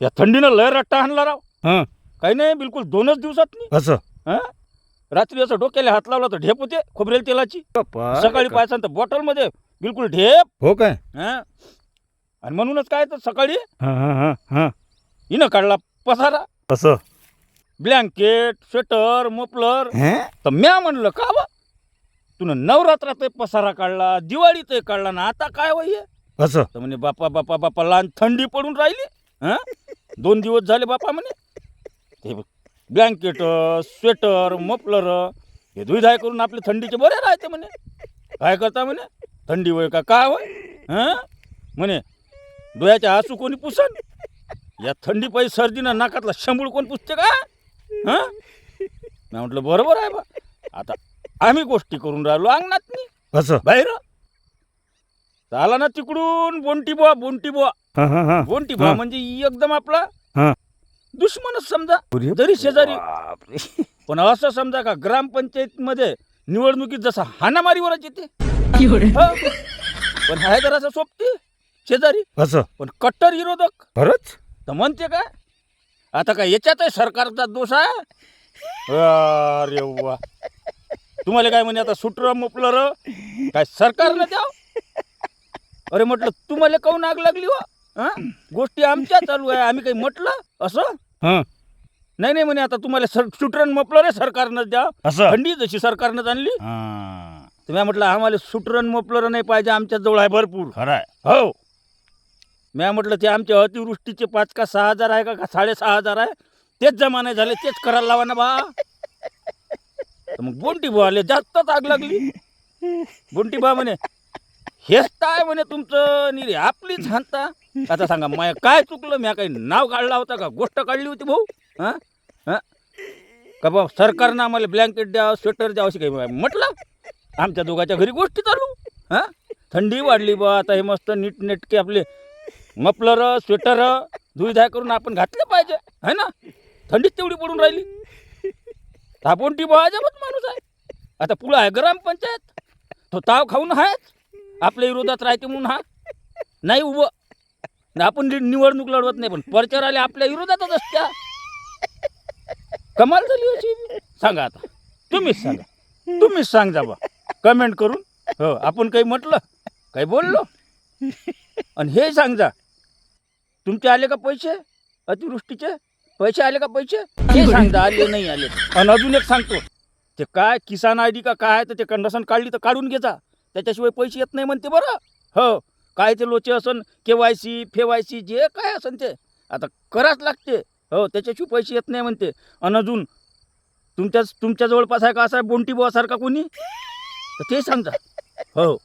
या थंडीनं लय रट्टा आणला राव. हं. काही नाही बिलकुल दोनच दिवसात नाही असं? हं? रात्री असं डोक्याला हात लावला तर ढेप होते खोबरेल तेलाची. सकाळी पायसान तर बॉटलमध्ये बिलकुल ढेप. हो काय? हं? आणि म्हणूनच काय तर सकाळी हा हा हा हा. हिनं काढला पसारा. असं? Blanket sweater muffler. हे? तर म्या म्हणलं का बा? तुनं नवरात्रात पसारा काढला दिवाळीत काढला ना आता काय वय असं? तर म्हणे बापा बापा बापा लहान थंडी पडून राहिली. हं? दोन दिवस झाले बापा म्हणे. ते ब्लँकेट स्वेटर मफलर हे धुईधाय करून आपले थंडीचे बरे राहते म्हणे. काय करता म्हणे? थंडी वय का काय वय हं? म्हणे डोळ्याचे आसू कोणी पुसन? या थंडी पाहिजे सर्दीनं नाकातला शंभूळ कोण पुसते का? हं? मी म्हटलं बरोबर आहे बा. आता आम्ही गोष्टी करून राहिलो अंगणात असं. बाहेर. आला ना तिकडून बोंटी बुवा बोंटी बुवा. हा हा हा. बुवा हा. म्हणजे एकदम आपला हा. दुश्मनच समजा. अरे जरी शेजारी बापरे. पण असं समजा का ग्रामपंचायत मध्ये निवडणुकीत जसा हाणामारीवरच येते. हो. पण आहे तर असं सोपते शेजारी. असं? पण कट्टर विरोधक. खरंच? तर म्हणते काय आता काय याच्यातही सरकारचा दोष आहे? अरे वा. तुम्हाला काय म्हणे आता सुटर मुपलर? काय सरकारनं द्याव? अरे म्हटलं तुम्हाला काऊन आग लागली हो? हं? गोष्टी आमच्या चालू आहे. आम्ही काही म्हटलं? असं? हं. नाही नाही म्हणे आता तुम्हाला सर सुटरन मपलर सरकारनं द्या. असं? थंडी जशी सरकारनं आणली. हा. तुम्ही म्हटलं आम्हाला सुटरन मपलर नाही पाहिजे आमच्या जवळ आहे भरपूर. खरं आहे. हो. मी म्हटलं ते आमच्या अतिवृष्टीचे पाच का सहा हजार आहे का? का साडेसहा हजार आहे? तेच जमा नाही झाले तेच करायला लावा ना बा. तर मग बोंटी भाऊ आले जास्तच आग लागली. बोंटी बा म्हणे हेच काय म्हणे तुमचं? निरे आपलीच हानता. आता सांगा माय काय चुकलं? म्या काही नाव काढला होता का? गोष्ट काढली होती भाऊ? हां? हां? का बा सरकारनं आम्हाला ब्लँकेट द्यावं स्वेटर द्यावं अशी काही म्हटलं आमच्या दोघाच्या घरी गोष्टी चालू. हां? थंडी वाढली बा आता हे मस्त नीटनेटके आपले मफलर स्वेटर धुईधाय करून आपण घातले पाहिजे. है ना? थंडीच तेवढी पडून राहिली. तापोन टी बा अजबच माणूस आहे. आता पुढं आहे ग्रामपंचायत. तो ताव खाऊन आहेच आपल्या विरोधात राहते म्हणून हा. नाही उभं. आपण निवडणूक लढवत नाही पण प्रचार आले आपल्या विरोधातच असत्या. कमाल झाली अशी. सांगा आता. तुम्हीच सांगा. तुम्हीच सांगा बा. कमेंट करून. हो आपण काही म्हटलं काही बोललो. आणि हे सांगा तुमचे आले का पैसे? अतिवृष्टीचे? पैसे आले का पैसे? हे सांगा आले नाही आले. आणि अजून एक सांगतो. ते काय किसान आय डी का काय तर ते कंडसन काढली तर काढून घ्यायचा त्याच्याशिवाय पैसे येत नाही म्हणते बरं. हो. काय ते लोचे असन के वाय सी फे वाय सी जे काय असन ते. आता कराच लागते. हो त्याच्याशिवाय पैसे येत नाही म्हणते. आणि अजून तुमच्या तुमच्या जवळपास आहे का असा बोंटी बुवासारखा कोणी? तर ते सांगा हो.